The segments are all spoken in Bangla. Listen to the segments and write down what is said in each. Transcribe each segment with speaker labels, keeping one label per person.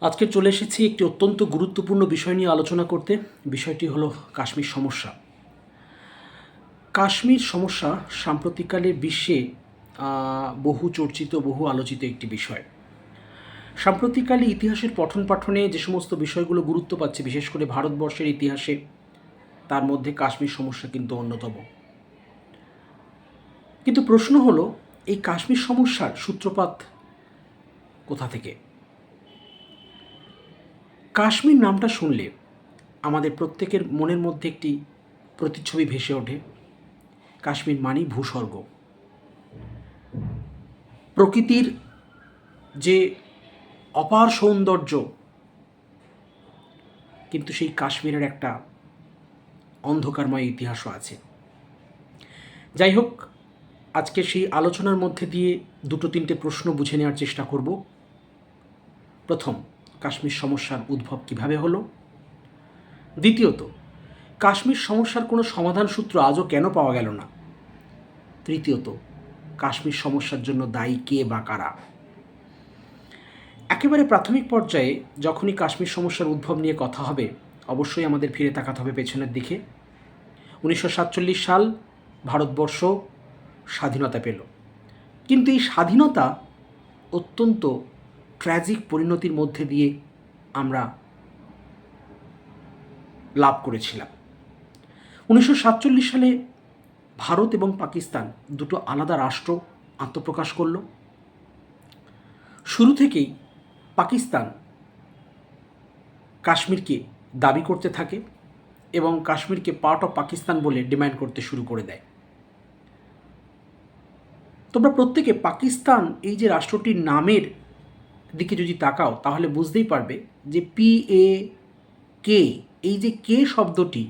Speaker 1: আজকে চলে এসেছি একটি অত্যন্ত গুরুত্বপূর্ণ বিষয় নিয়ে আলোচনা করতে। বিষয়টি হলো কাশ্মীর সমস্যা। কাশ্মীর সমস্যা সাম্প্রতিককালে বিশ্বে বহু চর্চিত, বহু আলোচিত একটি বিষয়। সাম্প্রতিককালে ইতিহাসের পঠন পাঠনে যে সমস্ত বিষয়গুলো গুরুত্ব পাচ্ছে, বিশেষ করে ভারতবর্ষের ইতিহাসে, তার মধ্যে কাশ্মীর সমস্যা কিন্তু অন্যতম। কিন্তু প্রশ্ন হলো, এই কাশ্মীর সমস্যার সূত্রপাত কোথা থেকে? কাশ্মীর নামটা শুনলে আমাদের প্রত্যেকের মনের মধ্যে একটি প্রতিচ্ছবি ভেসে ওঠে। কাশ্মীর মানেই ভূস্বর্গ। প্রকৃতির যে অপার সৌন্দর্য, কিন্তু সেই কাশ্মীরের একটা অন্ধকারময় ইতিহাসও আছে। যাই হোক, আজকে সেই আলোচনার মধ্যে দিয়ে দুটো তিনটে প্রশ্ন বুঝে নেওয়ার চেষ্টা করব। প্রথম কাশ্মীর সমস্যার উদ্ভব কীভাবে হলো? দ্বিতীয়ত, কাশ্মীর সমস্যার কোনো সমাধান সূত্র আজও কেন পাওয়া গেল না? তৃতীয়ত, কাশ্মীর সমস্যার জন্য দায়ী কে বা কারা? একেবারে প্রাথমিক পর্যায়ে যখনই কাশ্মীর সমস্যার উদ্ভব নিয়ে কথা হবে, অবশ্যই আমাদের ফিরে তাকাতে হবে পেছনের দিকে। উনিশশো সাতচল্লিশ সাল ভারতবর্ষ স্বাধীনতা পেল। কিন্তু এই স্বাধীনতা অত্যন্ত ট্র্যাজিক পরিণতির মধ্যে দিয়ে আমরা লাভ করেছিলাম। উনিশশো সাতচল্লিশ সালে ভারত এবং পাকিস্তান দুটো আলাদা রাষ্ট্র আত্মপ্রকাশ করল। শুরু থেকেই পাকিস্তান কাশ্মীরকে দাবি করতে থাকে এবং কাশ্মীরকে পার্ট অফ পাকিস্তান বলে ডিমান্ড করতে শুরু করে দেয়। তোমরা প্রত্যেকে পাকিস্তান এই যে রাষ্ট্রটির নামের দিকে যদি তাকাও, তাহলে বুঝতেই পারবে যে পি এ কে এই যে কে শব্দটি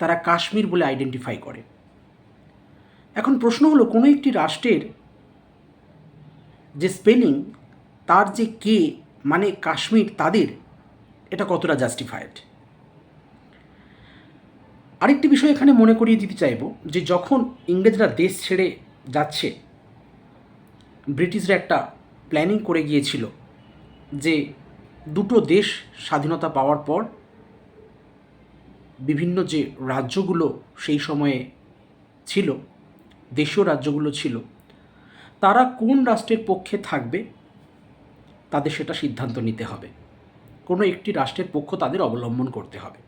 Speaker 1: তারা কাশ্মীর বলে আইডেন্টিফাই করে। এখন প্রশ্ন হলো, কোনো একটি রাষ্ট্রের যে স্পেলিং তার যে কে মানে কাশ্মীর, তাদের এটা কতটা জাস্টিফাইড আরেকটি বিষয় এখানে মনে করিয়ে দিতে চাইব, যে যখন ইংরেজরা দেশ ছেড়ে যাচ্ছে, ব্রিটিশরা একটা প্ল্যানিং করে গিয়েছিল যে দুটো দেশ স্বাধীনতা পাওয়ার পর বিভিন্ন যে রাজ্যগুলো সেই সময়ে ছিল, দেশীয় রাজ্যগুলো ছিল, তারা কোন রাষ্ট্রের পক্ষে থাকবে তাদের সেটা সিদ্ধান্ত নিতে হবে। কোনো একটি রাষ্ট্রের পক্ষ তাদের অবলম্বন করতে হবে।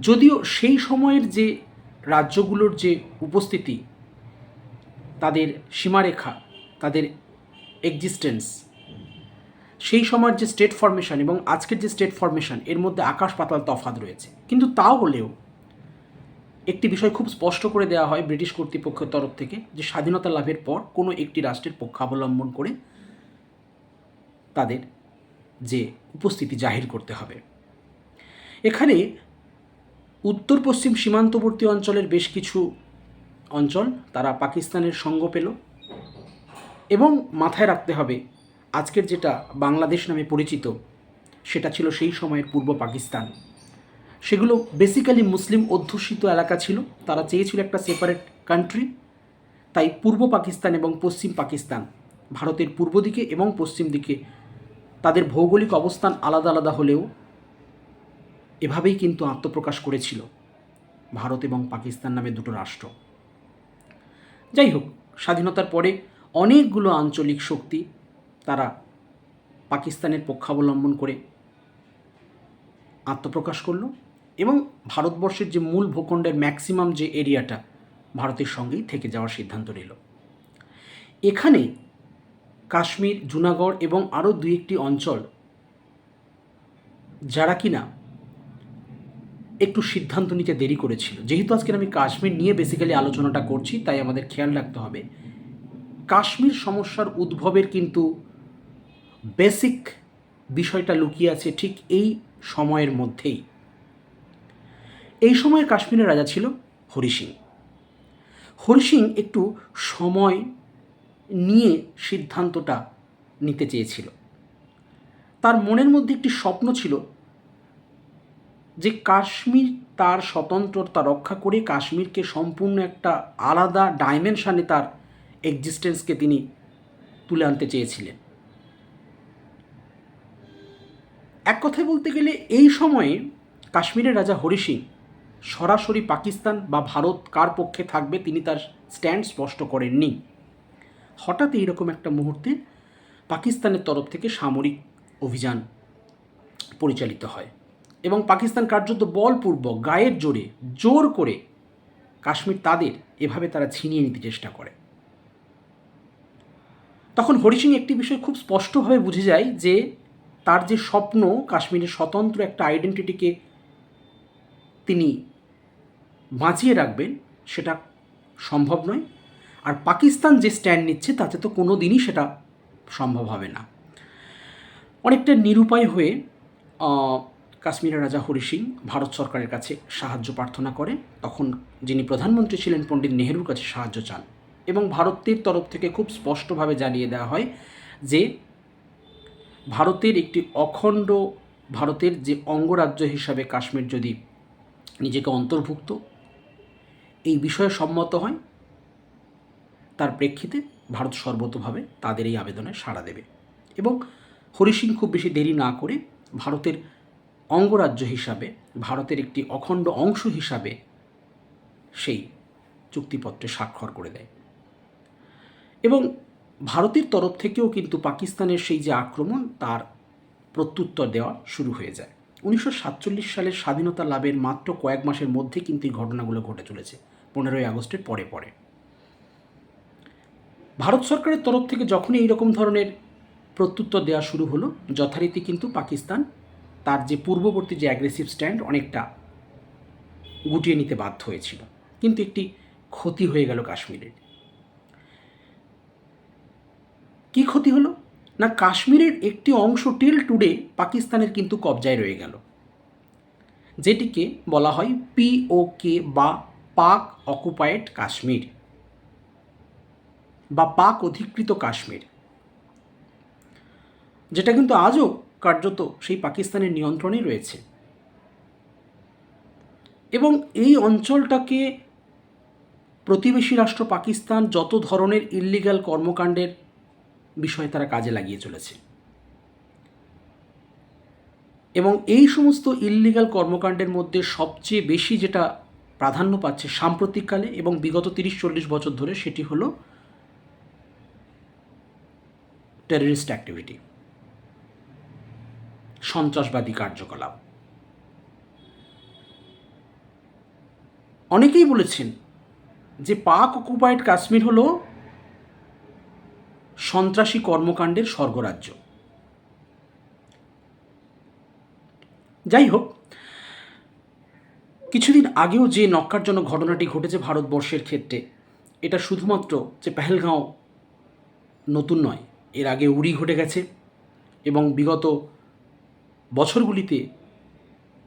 Speaker 1: যদিও সেই সময়ের যে রাজ্যগুলোর যে উপস্থিতি তাদের সীমারেখা, তাদের এক্সিস্টেন্স সেই সময়ের যে স্টেট ফরমেশন এবং আজকের যে স্টেট ফরমেশন এর মধ্যে আকাশ পাতাল তফাত রয়েছে। কিন্তু তাও হলেও একটি বিষয় খুব স্পষ্ট করে দেওয়া হয় ব্রিটিশ কর্তৃপক্ষের তরফ থেকে, যে স্বাধীনতা লাভের পর কোনো একটি রাষ্ট্রের পক্ষাবলম্বন করে তাদের যে উপস্থিতি জাহির করতে হবে। এখানে উত্তর পশ্চিম সীমান্তবর্তী অঞ্চলের বেশ কিছু অঞ্চল তারা পাকিস্তানের সঙ্গ পেল এবং মাথায় রাখতে হবে, আজকের যেটা বাংলাদেশ নামে পরিচিত, সেটা ছিল সেই সময়ের পূর্ব পাকিস্তান। সেগুলো বেসিক্যালি মুসলিম অধ্যুষিত এলাকা ছিল, তারা চেয়েছিল একটা সেপারেট কান্ট্রি তাই পূর্ব পাকিস্তান এবং পশ্চিম পাকিস্তান, ভারতের পূর্ব দিকে এবং পশ্চিম দিকে, তাদের ভৌগোলিক অবস্থান আলাদা আলাদা হলেও এভাবেই কিন্তু আত্মপ্রকাশ করেছিল, ভারত এবং পাকিস্তান নামে দুটো রাষ্ট্র। যাই হোক, স্বাধীনতার পরে অনেকগুলো আঞ্চলিক শক্তি তারা পাকিস্তানের পক্ষাবলম্বন করে আত্মপ্রকাশ করল এবং ভারতবর্ষের যে মূল ভূখণ্ডের ম্যাক্সিমাম যে এরিয়াটা ভারতের সঙ্গেই থেকে যাওয়ার সিদ্ধান্ত নিল। এখানে কাশ্মীর, জুনাগড় এবং আরও দুই একটি অঞ্চল যারা কিনা একটু সিদ্ধান্ত নিতে দেরি করেছিল। যেহেতু আজকে আমি কাশ্মীর নিয়ে বেসিক্যালি আলোচনাটা করছি, তাই আমাদের খেয়াল রাখতে হবে। কাশ্মীর সমস্যার উদ্ভবের কিন্তু বেসিক বিষয়টা লুকিয়ে আছে ঠিক এই সময়ের মধ্যেই। এই সময়ের কাশ্মীরের রাজা ছিল হরি সিং। হরি সিং একটু সময় নিয়ে সিদ্ধান্তটা নিতে চেয়েছিল। তার মনের মধ্যে একটি স্বপ্ন ছিল যে কাশ্মীর তার স্বতন্ত্রতা রক্ষা করে কাশ্মীরকে সম্পূর্ণ একটা আলাদা ডাইমেনশানে তার এক্সিস্টেন্সকে তিনি তুলে আনতে চেয়েছিলেন। এক কথায় বলতে গেলে এই সময়ে কাশ্মীরের রাজা হরি সিং সরাসরি পাকিস্তান বা ভারত কার পক্ষে থাকবে তিনি তার স্ট্যান্ড স্পষ্ট করেননি। হঠাৎ এইরকম একটা মুহূর্তে পাকিস্তানের তরফ থেকে সামরিক অভিযান পরিচালিত হয়। এবং পাকিস্তান কার্যত বলপূর্বক গায়ের জোরে জোর করে কাশ্মীর তাদের এভাবে তারা ছিনিয়ে নিতে চেষ্টা করে। তখন হরি সিং একটি বিষয় খুব স্পষ্টভাবে বুঝে যায় যে তার যে স্বপ্ন, কাশ্মীরের স্বতন্ত্র একটা আইডেন্টিটিকে তিনি বাঁচিয়ে রাখবেন, সেটা সম্ভব নয়। আর পাকিস্তান যে স্ট্যান্ড নিচ্ছে, তাতে তো কোনো দিনই সেটা সম্ভব হবে না। অনেকটা নিরুপায় হয়ে কাশ্মীরের রাজা হরি সিং ভারত সরকারের কাছে সাহায্য প্রার্থনা করেন। তখন যিনি প্রধানমন্ত্রী ছিলেন, পণ্ডিত নেহেরুর কাছে সাহায্য চান এবং ভারতের তরফ থেকে খুব স্পষ্টভাবে জানিয়ে দেওয়া হয় যে, ভারতের একটি অখণ্ড, ভারতের যে অঙ্গরাজ্য হিসাবে কাশ্মীর যদি নিজেকে অন্তর্ভুক্ত, এই বিষয়ে সম্মত হয়, তার প্রেক্ষিতে ভারত সর্বতভাবে তাদের এই আবেদনে সাড়া দেবে এবং হরি সিং খুব বেশি দেরি না করে ভারতের অঙ্গরাজ্য হিসাবে, ভারতের একটি অখণ্ড অংশ হিসাবে সেই চুক্তিপত্রে স্বাক্ষর করে দেয়। এবং ভারতের তরফ থেকেও কিন্তু পাকিস্তানের সেই যে আক্রমণ, তার প্রত্যুত্তর দেওয়া শুরু হয়ে যায়। উনিশশো সাতচল্লিশ সালের স্বাধীনতা লাভের মাত্র কয়েক মাসের মধ্যে কিন্তু এই ঘটনাগুলো ঘটে চলেছে, পনেরোই আগস্টের পরে পরে। ভারত সরকারের তরফ থেকে যখনই এইরকম ধরনের প্রত্যুত্তর দেওয়া শুরু হলো, যথারীতি কিন্তু পাকিস্তান তার যে পূর্ববর্তী যে অ্যাগ্রেসিভ স্ট্যান্ড অনেকটা গুটিয়ে নিতে বাধ্য হয়েছিল। কিন্তু একটি ক্ষতি হয়ে গেল কাশ্মীরের। কি ক্ষতি হলো? না, কাশ্মীরের একটি অংশ টিল টুডে পাকিস্তানের কিন্তু কবজায় রয়ে গেল। যেটিকে বলা হয় পিওকে বা পাক অকুপায়েড কাশ্মীর বা পাক অধিকৃত কাশ্মীর। যেটা কিন্তু আজও কার্যত সেই পাকিস্তানের নিয়ন্ত্রণে রয়েছে। এবং এই অঞ্চলটাকে প্রতিবেশী রাষ্ট্র পাকিস্তান যত ধরনের ইল্লিগাল কর্মকাণ্ডের বিষয়ে তারা কাজে লাগিয়ে চলেছে। এবং এই সমস্ত ইল্লিগাল কর্মকাণ্ডের মধ্যে সবচেয়ে বেশি যেটা প্রাধান্য পাচ্ছে সাম্প্রতিককালে এবং বিগত তিরিশ চল্লিশ বছর ধরে সেটি হলো টেররিস্ট অ্যাক্টিভিটি সন্ত্রাসবাদী কার্যকলাপ। অনেকেই বলেছেন যে পাক অকুপায়েড কাশ্মীর হল সন্ত্রাসী কর্মকাণ্ডের স্বর্গরাজ্য। যাই হোক কিছুদিন আগেও যে নক্কারজনক ঘটনাটি ঘটেছে ভারতবর্ষের ক্ষেত্রে, এটা শুধুমাত্র যে পেহেলগাঁও নতুন নয়, এর আগে উড়ি ঘটে গেছে এবং বিগত বছরগুলিতে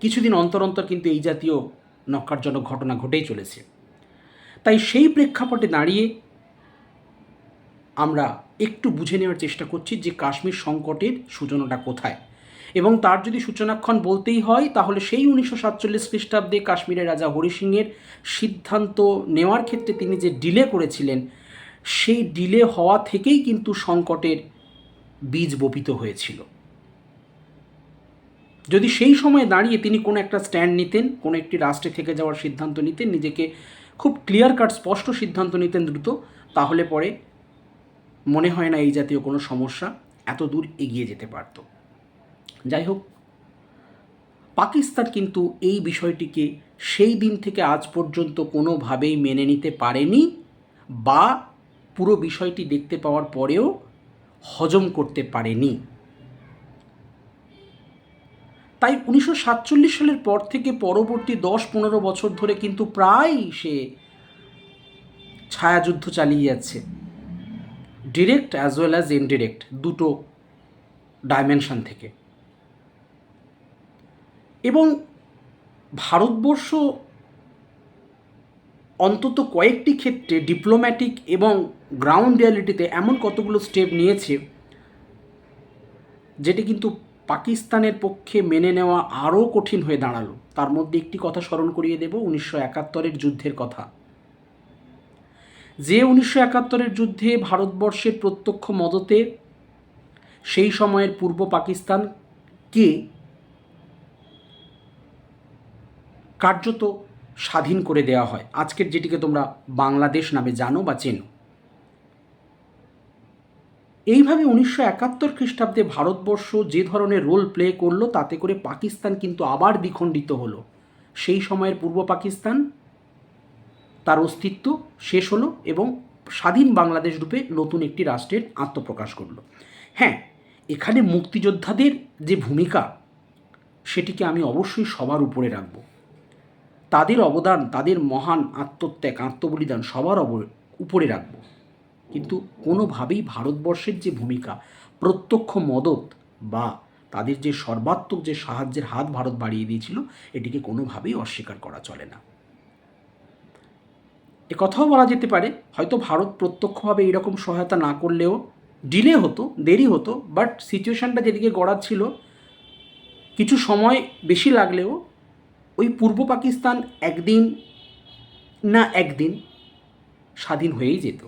Speaker 1: কিছুদিন অন্তর অন্তর কিন্তু এই জাতীয় নক্কারজনক ঘটনা ঘটেই চলেছে। তাই সেই প্রেক্ষাপটে দাঁড়িয়ে আমরা একটু বুঝে নেওয়ার চেষ্টা করছি যে কাশ্মীর সংকটের সূচনাটা কোথায়। এবং তার যদি সূচনাক্ষণ বলতেই হয়, তাহলে সেই উনিশশো সাতচল্লিশ খ্রিস্টাব্দে কাশ্মীরের রাজা হরি সিংয়ের সিদ্ধান্ত নেওয়ার ক্ষেত্রে তিনি যে ডিলে করেছিলেন, সেই ডিলে হওয়া থেকেই কিন্তু সংকটের বীজ বপিত হয়েছিল। যদি সেই সময় দাঁড়িয়ে তিনি কোনো একটা স্ট্যান্ড নিতেন, কোনো একটি রাষ্ট্রে থেকে যাওয়ার সিদ্ধান্ত নিতেন, নিজেকে খুব ক্লিয়ার কাট স্পষ্ট সিদ্ধান্ত নিতেন দ্রুত, তাহলে পরে মনে হয় না এই জাতীয় কোনো সমস্যা এত দূর এগিয়ে যেতে পারত। যাই হোক, পাকিস্তান কিন্তু এই বিষয়টিকে সেই দিন থেকে আজ পর্যন্ত কোনোভাবেই মেনে নিতে পারেনি বা পুরো বিষয়টি দেখতে পাওয়ার পরেও হজম করতে পারেনি। তাই উনিশশো সাতচল্লিশ সালের পর থেকে পরবর্তী দশ পনেরো বছর ধরে কিন্তু প্রায় সে ছায়াযুদ্ধ চালিয়ে যাচ্ছে। Direct as well as indirect দুটো ডাইমেনশন থেকে। এবং ভারতবর্ষ অন্তত কয়েকটি ক্ষেত্রে ডিপ্লোম্যাটিক এবং গ্রাউন্ড রিয়ালিটিতে এমন কতগুলো স্টেপ নিয়েছে, যেটি কিন্তু পাকিস্তানের পক্ষে মেনে নেওয়া আরও কঠিন হয়ে দাঁড়াল। তার মধ্যে একটি কথা স্মরণ করিয়ে দেব, উনিশশো একাত্তরের যুদ্ধের কথা। যে উনিশশো একাত্তরের যুদ্ধে ভারতবর্ষের প্রত্যক্ষ মদতে সেই সময়ের পূর্ব পাকিস্তানকে কার্যত স্বাধীন করে দেওয়া হয়? আজকের যেটিকে তোমরা বাংলাদেশ নামে জানো বা চেনো। এইভাবে উনিশশো একাত্তর খ্রিস্টাব্দে ভারতবর্ষ যে ধরনের রোল প্লে করল, তাতে করে পাকিস্তান কিন্তু আবার দ্বিখণ্ডিত হলো। সেই সময়ের পূর্ব পাকিস্তান, তার অস্তিত্ব শেষ হলো এবং স্বাধীন বাংলাদেশ রূপে নতুন একটি রাষ্ট্রের আত্মপ্রকাশ করল হ্যাঁ এখানে মুক্তিযোদ্ধাদের যে ভূমিকা, সেটিকে আমি অবশ্যই সবার উপরে রাখব। তাদের অবদান, তাদের মহান আত্মত্যাগ, আত্মবলিদান সবার উপরে রাখব। কিন্তু কোনোভাবেই ভারতবর্ষের যে ভূমিকা, প্রত্যক্ষ মদত বা তাদের যে সর্বাত্মক যে সাহায্যের হাত ভারত বাড়িয়ে দিয়েছিল, এটিকে কোনোভাবেই অস্বীকার করা চলে না। এ কথাও বলা যেতে পারে, হয়তো ভারত প্রত্যক্ষভাবে এরকম সহায়তা না করলেও ডিলে হতো, দেরি হতো বাট সিচুয়েশানটা যেদিকে গড়াচ্ছিল, কিছু সময় বেশি লাগলেও ওই পূর্ব পাকিস্তান একদিন না একদিন স্বাধীন হয়েই যেত।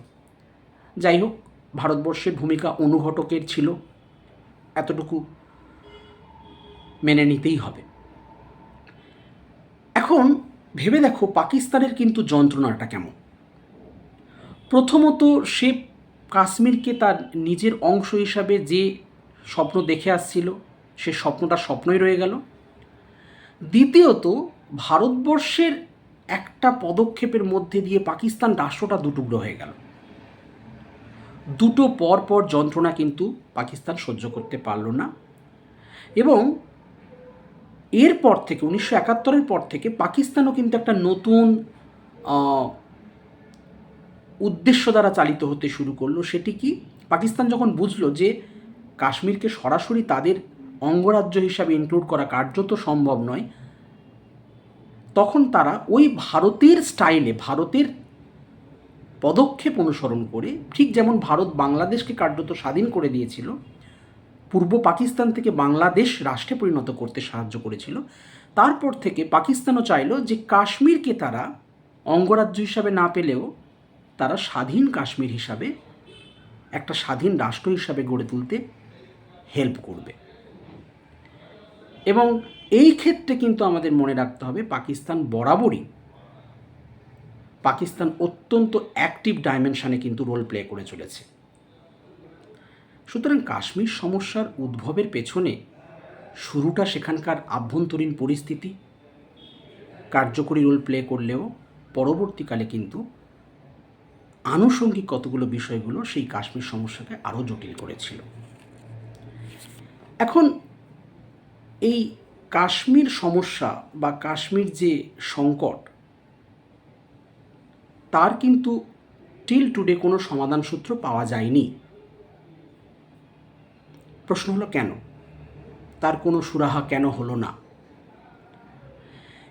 Speaker 1: যাই হোক ভারতবর্ষের ভূমিকা অনুঘটকের ছিল। এতটুকু মেনে নিতেই হবে। এখন ভেবে দেখো পাকিস্তানের কিন্তু যন্ত্রণাটা কেমন। প্রথমত সে কাশ্মীরকে তার নিজের অংশ হিসাবে যে স্বপ্ন দেখে আসছিল, সে স্বপ্নটা স্বপ্নই রয়ে গেল। দ্বিতীয়ত, ভারতবর্ষের একটা পদক্ষেপের মধ্যে দিয়ে পাকিস্তান রাষ্ট্রটা দুটুকরো হয়ে গেল। দুটো পর পর যন্ত্রণা কিন্তু পাকিস্তান সহ্য করতে পারল না। এবং এরপর থেকে, উনিশশো একাত্তরের পর থেকে পাকিস্তানও কিন্তু একটা নতুন উদ্দেশ্য দ্বারা চালিত হতে শুরু করল। সেটি কি? পাকিস্তান যখন বুঝলো যে কাশ্মীরকে সরাসরি তাদের অঙ্গরাজ্য হিসাবে ইনক্লুড করা কার্যত সম্ভব নয়, তখন তারা ওই ভারতের স্টাইলে ভারতের পদক্ষেপ অনুসরণ করে ঠিক যেমন ভারত বাংলাদেশকে কার্যত স্বাধীন করে দিয়েছিল, পূর্ব পাকিস্তান থেকে বাংলাদেশ রাষ্ট্রে পরিণত করতে সাহায্য করেছিল, তারপর থেকে পাকিস্তানও চাইলো যে কাশ্মীরকে তারা অঙ্গরাজ্য হিসাবে না পেলেও তারা স্বাধীন কাশ্মীর হিসাবে, একটা স্বাধীন রাষ্ট্র হিসাবে গড়ে তুলতে হেল্প করবে। এবং এই ক্ষেত্রে কিন্তু আমাদের মনে রাখতে হবে পাকিস্তান বরাবরই পাকিস্তান অত্যন্ত অ্যাক্টিভ ডাইমেনশানে কিন্তু রোল প্লে করে চলেছে। সুতরাং কাশ্মীর সমস্যার উদ্ভবের পেছনে শুরুটা সেখানকার আভ্যন্তরীণ পরিস্থিতি, কার্যকরী রোল প্লে করলেও পরবর্তীকালে কিন্তু আনুষঙ্গিক কতগুলো বিষয়গুলো সেই কাশ্মীর সমস্যাকে আরও জটিল করেছিল। এখন এই কাশ্মীর সমস্যা বা কাশ্মীর যে সংকট তার কিন্তু টিল টুডে কোনো সমাধান সূত্র পাওয়া যায়নি। প্রশ্ন হলো কেন? তার কোনো সুরাহা কেন হলো না?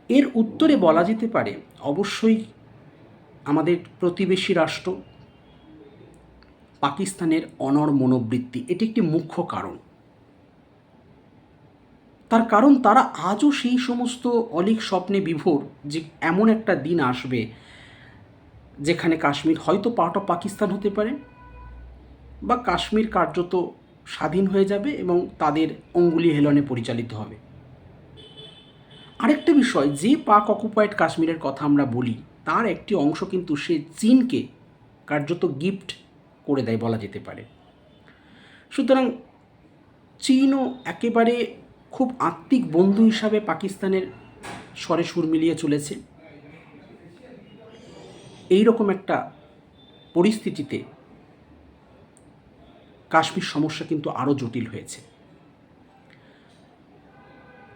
Speaker 1: এর উত্তরে বলা যেতে পারে, অবশ্যই আমাদের প্রতিবেশী রাষ্ট্র পাকিস্তানের অনর মনোবৃত্তি, এটি একটি মুখ্য কারণ। তার কারণ, তারা আজও সেই সমস্ত অলিক স্বপ্নে বিভোর যে এমন একটা দিন আসবে যেখানে কাশ্মীর হয়তো পার্ট অফ পাকিস্তান হতে পারে, বা কাশ্মীর কার্যত স্বাধীন হয়ে যাবে এবং তাদের অঙ্গুলি হেলনে পরিচালিত হবে। আরেকটা বিষয়, যে পাক অকুপাইড কাশ্মীরের কথা আমরা বলি, তার একটি অংশ কিন্তু সে চীনকে কার্যত গিফট করে দেয় বলা যেতে পারে। সুতরাং চীনও একেবারে খুব আত্মিক বন্ধু হিসাবে পাকিস্তানের স্বরে সুর মিলিয়ে চলেছে। এই রকম একটা পরিস্থিতিতে কাশ্মীর সমস্যা কিন্তু আরও জটিল হয়েছে।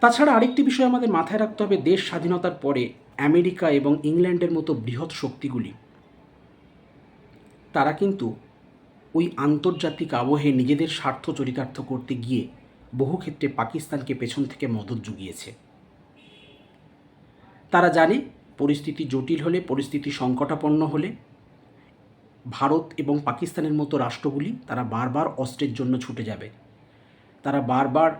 Speaker 1: তাছাড়া আরেকটি বিষয় আমাদের মাথায় রাখতে হবে, দেশ স্বাধীনতার পরে আমেরিকা এবং ইংল্যান্ডের মতো বৃহৎ শক্তিগুলি, তারা কিন্তু ওই আন্তর্জাতিক আবহে নিজেদের স্বার্থ চরিতার্থ করতে গিয়ে বহু ক্ষেত্রে পাকিস্তানকে পেছন থেকে মদত জুগিয়েছে। তারা জানে পরিস্থিতি জটিল হলে, পরিস্থিতি সংকটাপন্ন হলে, ভারত এবং পাকিস্তানের মতো রাষ্ট্রগুলি তারা বারবার অস্ত্রের জন্য ছুটে যাবে। তারা বারবার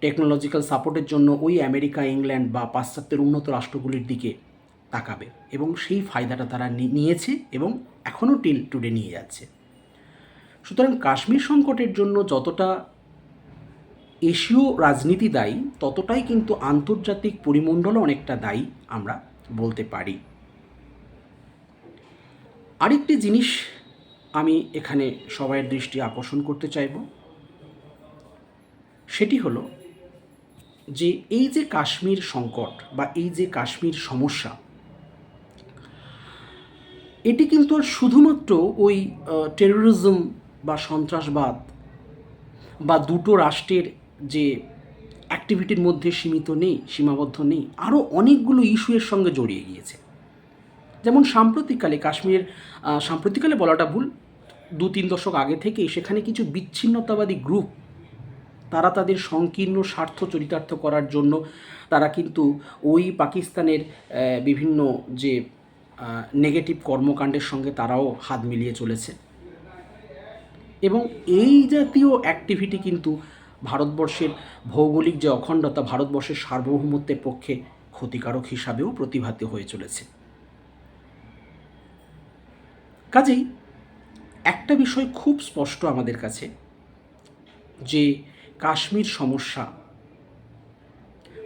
Speaker 1: টেকনোলজিক্যাল সাপোর্টের জন্য ওই আমেরিকা, ইংল্যান্ড বা পাশ্চাত্যের উন্নত রাষ্ট্রগুলির দিকে তাকাবে এবং সেই ফায়দাটা তারা নিয়েছে এবং এখনও টিল টুডে নিয়ে যাচ্ছে। সুতরাং কাশ্মীর সংকটের জন্য যতটা এশীয় রাজনীতি দায়ী, ততটাই কিন্তু আন্তর্জাতিক পরিমণ্ডলও অনেকটা দায়ী আমরা বলতে পারি। আরেকটি জিনিস আমি এখানে সবাইয়ের দৃষ্টি আকর্ষণ করতে চাইব। সেটি হলো যে এই যে কাশ্মীর সংকট বা এই যে কাশ্মীর সমস্যা, এটি কিন্তু আর শুধুমাত্র ওই টেরোরিজম বা সন্ত্রাসবাদ বা দুটো রাষ্ট্রের যে অ্যাক্টিভিটির মধ্যে সীমিত নেই, সীমাবদ্ধ নেই আরও অনেকগুলো ইস্যুয়ের সঙ্গে জড়িয়ে গিয়েছে। যেমন সাম্প্রতিককালে কাশ্মীর সাম্প্রতিককালে বলাটা ভুল, দু তিন দশক আগে থেকেই সেখানে কিছু বিচ্ছিন্নতাবাদী গ্রুপ তারা তাদের সংকীর্ণ স্বার্থ চরিতার্থ করার জন্য তারা কিন্তু ওই পাকিস্তানের বিভিন্ন যে নেগেটিভ কর্মকাণ্ডের সঙ্গে তারাও হাত মিলিয়ে চলেছে। এবং এই জাতীয় অ্যাক্টিভিটি কিন্তু ভারতবর্ষের ভৌগোলিক যে অখণ্ডতা ভারতবর্ষের সার্বভৌমত্বের পক্ষে ক্ষতিকারক হিসাবেও প্রতিভাত হয়ে চলেছে। কাজেই একটা বিষয় খুব স্পষ্ট আমাদের কাছে, যে কাশ্মীর সমস্যা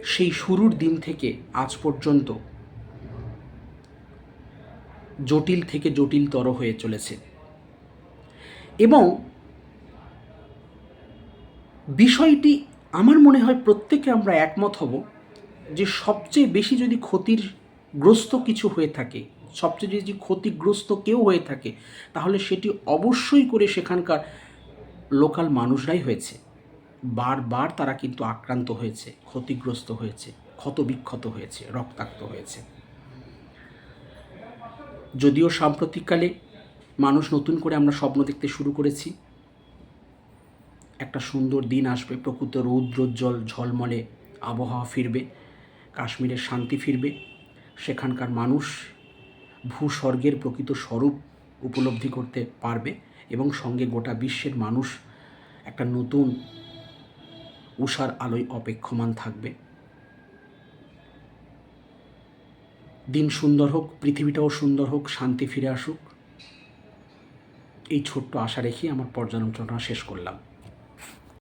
Speaker 1: সেই শুরুর দিন থেকে আজ পর্যন্ত জটিল থেকে জটিলতর হয়ে চলেছে। এবং বিষয়টি আমার মনে হয় প্রত্যেকে আমরা একমত হব যে সবচেয়ে বেশি যদি ক্ষতির গ্রস্ত কিছু হয়ে থাকে, সবচেয়ে যদি ক্ষতিগ্রস্ত কেউ হয়ে থাকে, তাহলে সেটি অবশ্যই করে সেখানকার লোকাল মানুষরাই হয়েছে। বারবার তারা কিন্তু আক্রান্ত হয়েছে, ক্ষতিগ্রস্ত হয়েছে, ক্ষতবিক্ষত হয়েছে, রক্তাক্ত হয়েছে। যদিও সাম্প্রতিককালে মানুষ নতুন করে আমরা স্বপ্ন দেখতে শুরু করেছি একটা সুন্দর দিন আসবে, প্রকৃত রৌদ্রোজ্জ্বল ঝলমলে, আবহাওয়া ফিরবে, কাশ্মীরের শান্তি ফিরবে, সেখানকার মানুষ ভূস্বর্গের প্রকৃত স্বরূপ উপলব্ধি করতে পারবে এবং সঙ্গে গোটা বিশ্বের মানুষ একটা নতুন উষার আলোয় অপেক্ষমান থাকবে। দিন সুন্দর হোক, পৃথিবীটাও সুন্দর হোক, শান্তি ফিরে আসুক। এই ছোট্ট আশা রেখে আমার পর্যালোচনা শেষ করলাম।